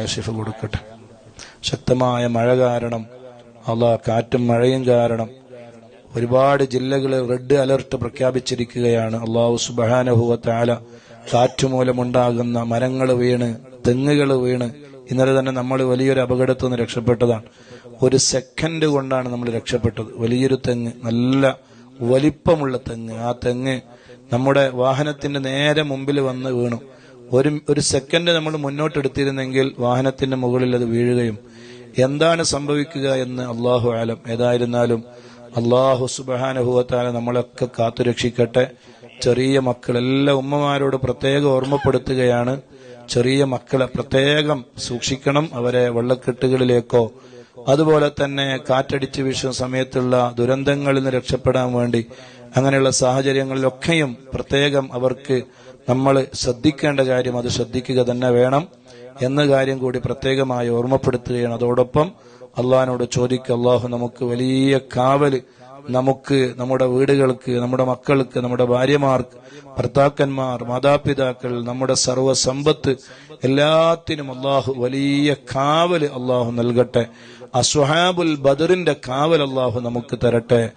കാശിഫ് കൊടുക്കട്ടെ. ശക്തമായ മഴ കാരണം അള്ളാഹ് കാറ്റും മഴയും കാരണം ഒരുപാട് ജില്ലകളിൽ റെഡ് അലർട്ട് പ്രഖ്യാപിച്ചിരിക്കുകയാണ്. അള്ളാഹു സുബാനഹുവ താല കാറ്റുമൂലമുണ്ടാകുന്ന മരങ്ങൾ വീണ് തെങ്ങുകൾ വീണ് ഇന്നലെ തന്നെ നമ്മൾ വലിയൊരു അപകടത്തിൽ നിന്ന് രക്ഷപ്പെട്ടതാണ്. ഒരു സെക്കൻഡ് കൊണ്ടാണ് നമ്മൾ രക്ഷപ്പെട്ടത്. വലിയൊരു തെങ്ങ് നല്ല വലിപ്പമുള്ള തെങ്ങ്. ആ തെങ്ങ് നമ്മുടെ വാഹനത്തിന്റെ നേരെ മുമ്പിൽ വന്ന് വീണു. ഒരു ഒരു സെക്കൻഡ് നമ്മൾ മുന്നോട്ടെടുത്തിരുന്നെങ്കിൽ വാഹനത്തിന്റെ മുകളിൽ അത് വീഴുകയും എന്താണ് സംഭവിക്കുക എന്ന് അള്ളാഹു ആലം ഏതായിരുന്നാലും അള്ളാഹു സുബാനുഭവത്താല നമ്മളൊക്കെ കാത്തുരക്ഷിക്കട്ടെ. ചെറിയ മക്കൾ എല്ലാ ഉമ്മമാരോട് പ്രത്യേകം ഓർമ്മപ്പെടുത്തുകയാണ്. ചെറിയ മക്കളെ പ്രത്യേകം സൂക്ഷിക്കണം അവരെ വെള്ളക്കെട്ടുകളിലേക്കോ. അതുപോലെ തന്നെ കാറ്റടിച്ച് വീശുന്ന സമയത്തുള്ള ദുരന്തങ്ങളിൽ നിന്ന് രക്ഷപ്പെടാൻ വേണ്ടി അങ്ങനെയുള്ള സാഹചര്യങ്ങളിലൊക്കെയും പ്രത്യേകം അവർക്ക് നമ്മൾ ശ്രദ്ധിക്കേണ്ട കാര്യം അത് ശ്രദ്ധിക്കുക തന്നെ വേണം എന്ന കാര്യം കൂടി പ്രത്യേകമായി ഓർമ്മപ്പെടുത്തുകയാണ്. അതോടൊപ്പം അള്ളഹാനോട് ചോദിക്കുക അള്ളാഹു നമുക്ക് വലിയ കാവൽ നമുക്ക് നമ്മുടെ വീടുകൾക്ക് നമ്മുടെ മക്കൾക്ക് നമ്മുടെ ഭാര്യമാർക്ക് ഭർത്താക്കന്മാർ മാതാപിതാക്കൾ നമ്മുടെ സർവ സമ്പത്ത് എല്ലാത്തിനും അള്ളാഹു വലിയ കാവൽ അള്ളാഹു നൽകട്ടെ. അസ്വഹാബുൽ ബദറിന്റെ കാവൽ അള്ളാഹു നമുക്ക് തരട്ടെ.